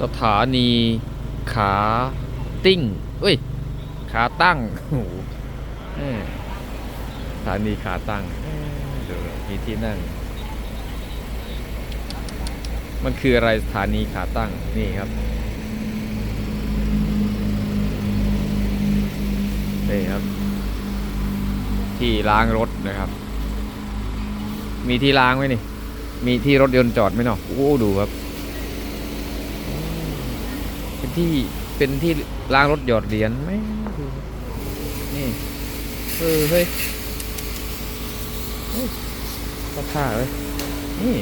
สถานีขาติ้งเอ้ย ขาตั้งโอ้โหสถานีขาตั้งเออดูมีที่นั่ง มันคืออะไรสถานีขาตั้งนี่ครับนี่ครับ ที่ล้างรถนะครับ มีที่ล้างไหมนี่ มีที่รถยนต์จอดไหมเนาะโอ้ดูครับ ที่เป็นที่ล้างรถหยอดเหรียญไหมนี่เออเฮ้ยก็ท่าเลยนี่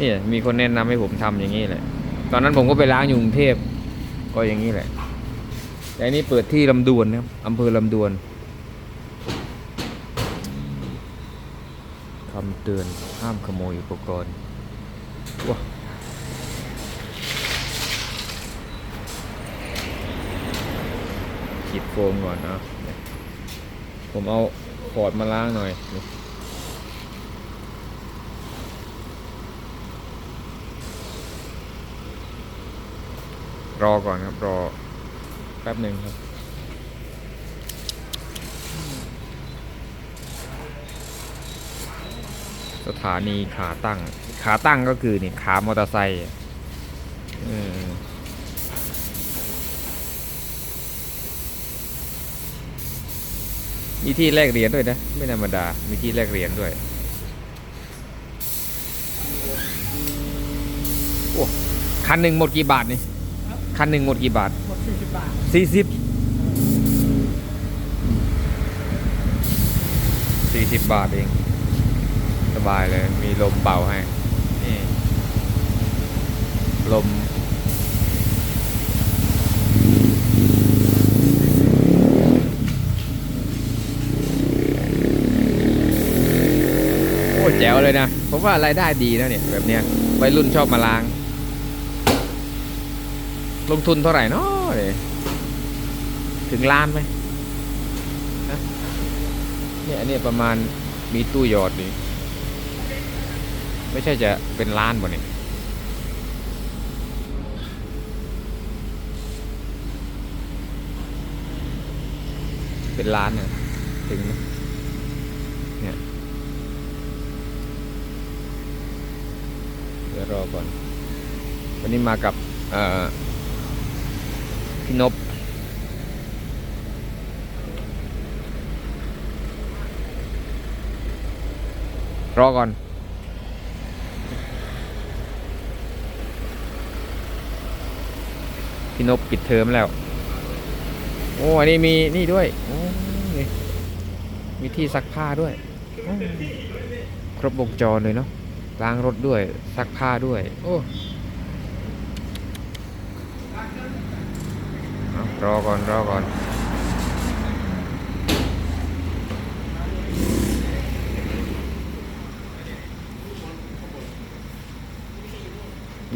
นี่มีคนแนะนำให้ผมทำอย่างนี้แหละ ตอนนั้นผมก็ไปล้างอยู่กรุงเทพ ก็อย่างนี้แหละแต่อันนี้เปิดที่ลำดวนนะครับอำเภอลำดวน คำเตือนห้ามขโมยอุปกรณ์ว้าขีดโฟมก่อนนะผมเอาขอดมาล้างหน่อยรอก่อนครับ รอแป๊บหนึ่งครับ สถานีขาตั้ง ขาตั้งก็คือนี่ขามอเตอร์ไซค์อะเออมีที่แลกเหรียญด้วยนะ ไม่ธรรมดา มีที่แลกเหรียญด้วย โอ้คันหนึ่งหมดกี่บาทนี่คันหนึ่งหมดกี่บาทหมดสี่สิบบาทสี่สิบสี่สิบบาทเอง สบายเลย มีลมเป่าให้นี่ลม โอ้แจ๋วเลยนะ ผมว่ารายได้ดีนะเนี่ย แบบเนี้ยวัยรุ่นชอบมาล้าง ลงทุนเท่าไหร่เนาะเนี่ยถึงล้านไหมฮะเนี่ยอันนี้ประมาณมีตู้หยอดนี่ ไม่ใช่จะเป็นล้านบ่เนี่ยเป็นล้านเนี่ยถึงเนี่ยเดี๋ยวรอก่อน วันนี้มากับเอ่อพี่นบรอก่อน พี่นบปิดเทอมแล้ว โอ้อันนี้มีนี่ด้วยโอ้นี่มีที่ซักผ้าด้วย ครบวงจรเลยเนาะล้างรถด้วยซักผ้าด้วย โอ้รอก่อนรอก่อน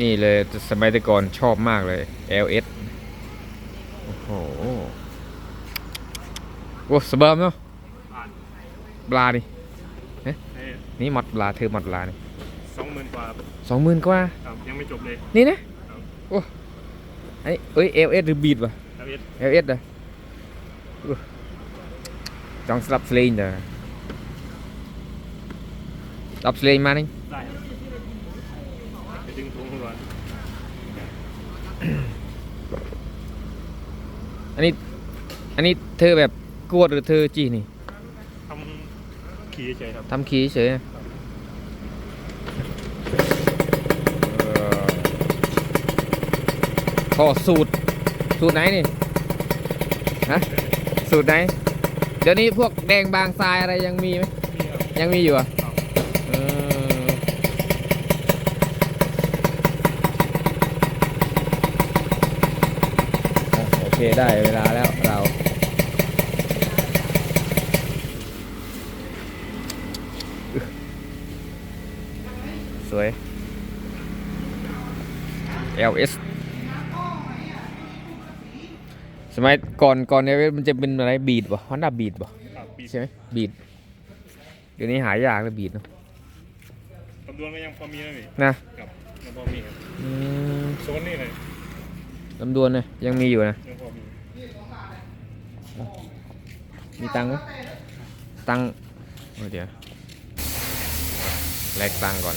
นี่เลยสมัยแต่ก่อนชอบมากเลย LS โอ้โหโอ้สบายเนาะปลาดิเอ๊ะนี่หมัดปลาเธอหมัดปลานี่สองหมื่นกว่าสองหมื่นกว่าครับยังไม่จบเลย นี่นะโอ้ไอ้เอ้ย LS หรือบีดวะครับเอส LS อะอู้ต้องสลับสเลนเด้อสลับสเลนมานี่ได้ค รับไปดึงถุงก่อนอันนี้ อันนี้เธอแบบกวดหรือเธอจีนี่ทำขี่เฉยๆครับทำขีเฉยนะเออขอสูตร สูตรไหนนี่ฮะสูตรไหน เดี๋ยวนี้พวกแดงบางทรายอะไรยังมีไหมนี่ครับยังมีอยู่อะ ครับ เอออะโอเค ได้เวลาแล้วเราสวย LS สมัยก่อนก่อน LS มันจะเป็นอะไรบีดป่ะฮอนด้าบีดป่ะครับปีใช่ไหมบีดเดี๋ยวนี้หายากแล้วบีดเนาะลำดวนก็ยังพอมีนะพี่นะ ครับยังพอมีครับอืมโซนนี่เลย ลำดวนเนี่ยยังมีอยู่นะยังพอมีมีตังค์ไหมตังค์โอ้ยเดี๋ยวแลกตังค์ก่อน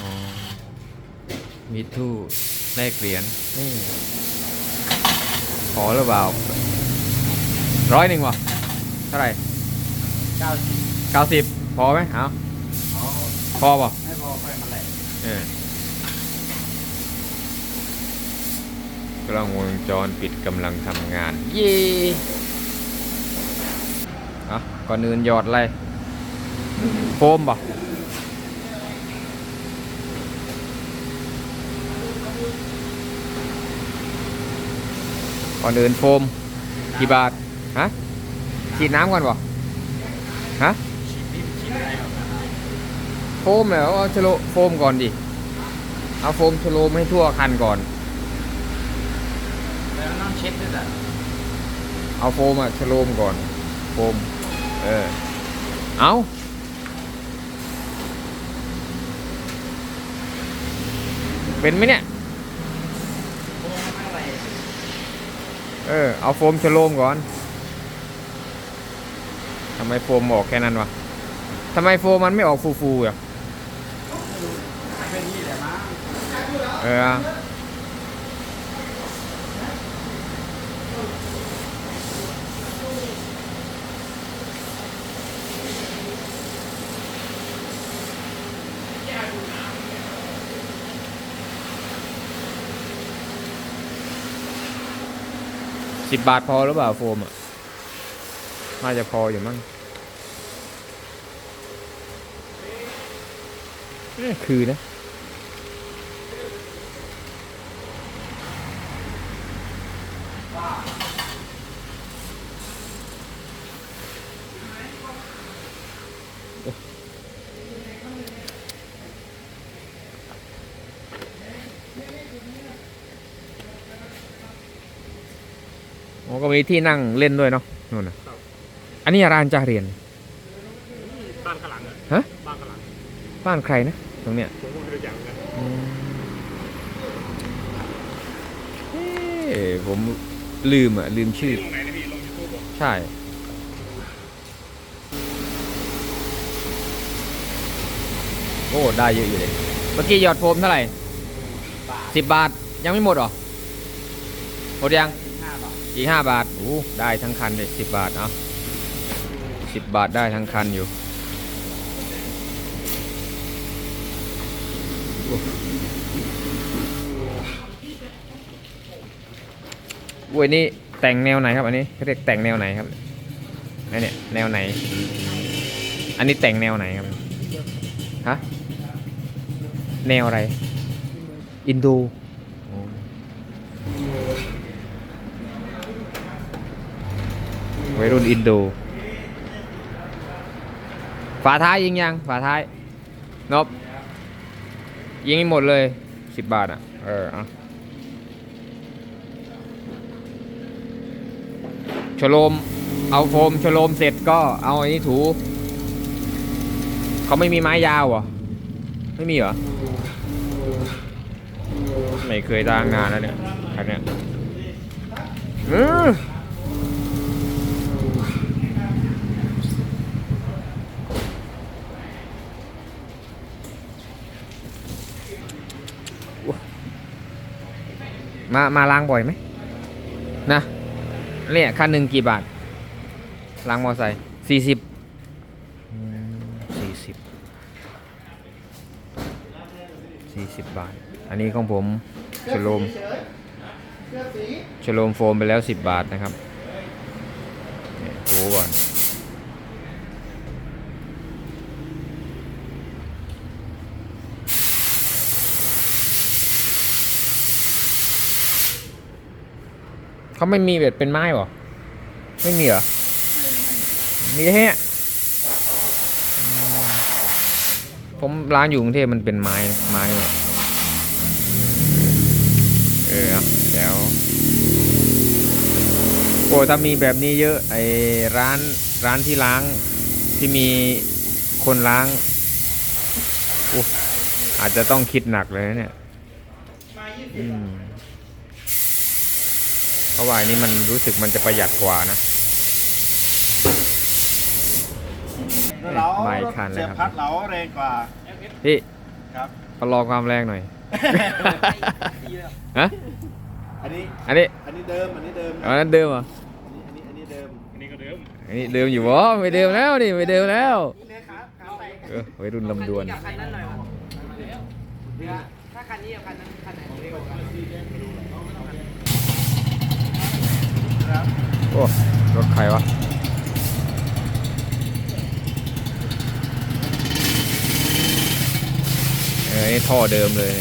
อ๋อมีทู่แลกเหรียญนี่พอหรือเปล่าร้อยหนึ่งวะเท่าไหร่เก้าสิบเก้าสิบพอไหมเอาอ๋อพอป่ะไม่พอค่อยมาแหละ เออกล้องวงจรปิดกำลังทำงาน เย่อะก่อนอื่นหยอดอะไรโฟมป่ะก่อนอื่นโฟมกี่บาท ฮะฉีดน้ำก่อนป่ะฮะ ฉีดนี่ฉีดอะไรครับ โฟ มแล้วเอาชโลโฟมก่อนดิ เอาโฟมชโลมให้ทั่วคันก่อน แล้วน้ำเช็ดด้วยอะเอาโฟมอะชโลมก่อน โฟม เออ เอาเป็นไหมเนี่ย โอ้ไม่อะไรเออ เอาโฟมชโลมก่อน ทำไมโฟมออกแค่นั้นวะทำไมโฟมมันไม่ออกฟูๆอะ เป็นนี่แหละมั้ง เออสิบบาทพอหรือเปล่าโฟมอะ น่าจะพออยู่มั้งเอ้ยคือนะ โอ้ก็มีที่นั่งเล่นด้วยเนาะนู่นนะอันนี้ร้านจาเรียน บ้านข้างหลังอะฮะ บ้านข้างหลังบ้านใครนะ ตรงเนี้ยผมก็ไม่รู้จักเหมือนกัน เอ้ยผม ลืมอะ ลืมชื่อ ใช่ โอ้ ได้เยอะอยู่เลย เมื่อกี้ยอดโฟมเท่าไหร่สิบบาท ยังไม่หมดหรอ หมดยัง อีกห้าบาทโอ้ได้ทั้งคันเลยสิบบาทเอาะสิบบาทได้ทั้งคันอยู่ โอ้โว้ยนี่แต่งแนวไหนครับ อันนี้เขาเรียกแต่งแนวไหนครับอันเนี้ยแนวไหน อันนี้แต่งแนวไหนครับฮะแนวอะไร อินโดโอ้วัยรุ่นอินโด ฝาท้ายยิงยัง ฝาท้ายนบยิงให้หมดเลยสิบบาทอะ เออเอา ชโลม เอาโฟมชโลมเสร็จก็เอาไอันนี้ถู เขาไม่มีไม้ยาวเหรอ ไม่มีเหรอ ไม่เคยล้างงานแล้วเนี่ยคันเนี้ยอือมา มาล้างบ่อยไหมนะ เนี่ยคันหนึ่งกี่บาทล้างมอไซค์สี่สิบสี่สิบสี่สิบบาท อันนี้ของผมชโลมชโลมโฟมไปแล้วสิบบาทนะครับเนี่ยถูก่อน เขาไม่มีแบบเป็นไม้หรอ ไม่มีเหรอ มีแค่เนี้ยผมร้านอยู่กรุงเทพมันเป็นไม้ไม้เออเดี๋ยวโอ้ถ้ามีแบบนี้เยอะไอ้ร้านร้านที่ล้างที่มีคนล้างอ้อาจจะต้องคิดหนักเลยเนี่ยอืม ราะว่าอันนี้มันรู้สึกมันจะประหยัดกว่านะเราไม่คันเลยเสียครับพัดเราแรงกว่าพี่ครับ ประลองความแรงหน่อยฮะอันนี้อันนี้อันนี้เดิมอันนี้เดิมอันนั้นเดิมเหรออันนี้อันนี้อันนี้เดิมอันนี้ก็เดิมอันนี้เดิมอยู่วะไม่เดิมแล้วนี่ไม่เดิมแล้วนี่เลยครับขาใส่เออวัยรุ่นลำดวนกับคันนั้นหน่อยวะถ้าคันนี้กับคันนั้นคันไหนเร็วกว่ากันครับ โอ้รถใครวะเอ้ท่อเดิมเลย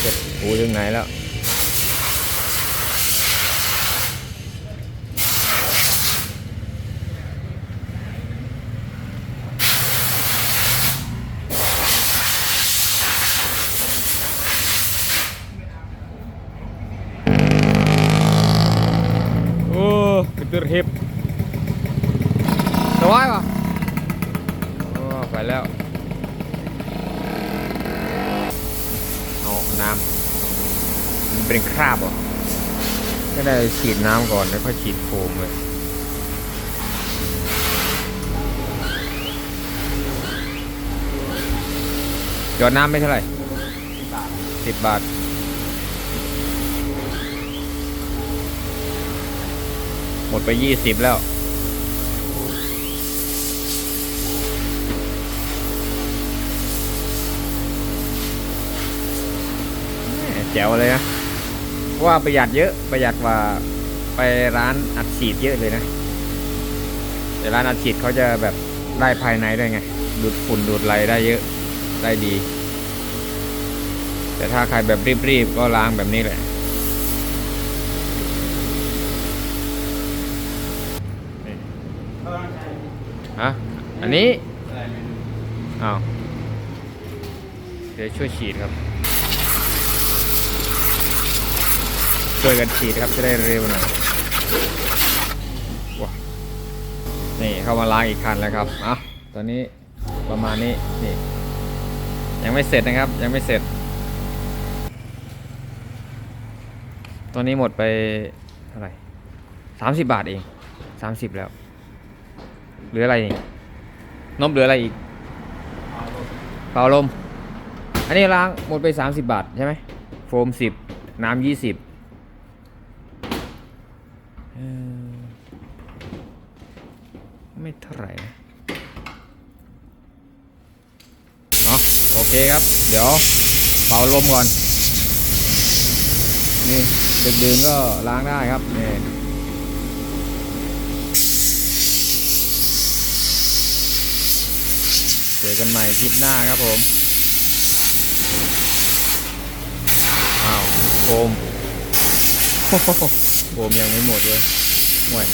เจ็บหูถึงไหนแล้ว โอ้กระตือรือร้นสบายปะโอ้ไปแล้ว เอา น้ำมันเป็นคราบเหรอะก็ได้ฉีดน้ำก่อนแล้วค่อยฉีดโฟมเลยหยอดน้ำไม่เท่าไหร่สิบบาทหมดไปยี่สิบแล้ว แจ๋วเลยนะเพราะว่าประหยัดเยอะประหยัดกว่าไปร้านอัดฉีดเยอะเลยนะ แต่ร้านอัดฉีดเขาจะแบบได้ภายในได้ไง ดูดฝุ่นดูดไรได้เยอะได้ดี แต่ถ้าใครแบบรีบๆก็ล้างแบบนี้แหละฮะอันนี้อ้าวเดี๋ยวช่วยฉีดครับ ช่วยกันฉีดครับจะได้เร็วหน่อยว้านี่เข้ามาล้างอีกคันแล้วครับอะตอนนี้ประมาณนี้นี่ยังไม่เสร็จนะครับ ยังไม่เสร็จ ตอนนี้หมดไปเท่าไหร่สามสิบบาทเองสามสิบแล้วเหลืออะไรนี่นมเหลืออะไรอีกเป่าลม อันนี้ล้างหมดไป 30 บาทใช่ไหมโฟม 10 น้ำ20 เท่าไหร่นะเนาะโอเคครับ เดี๋ยวเป่าลมก่อน นี่ดึกๆก็ล้างได้ครับนี่เจอกันใหม่คลิปหน้าครับผมอ้าวโฟมโฟมยังไม่หมดเลยห่วย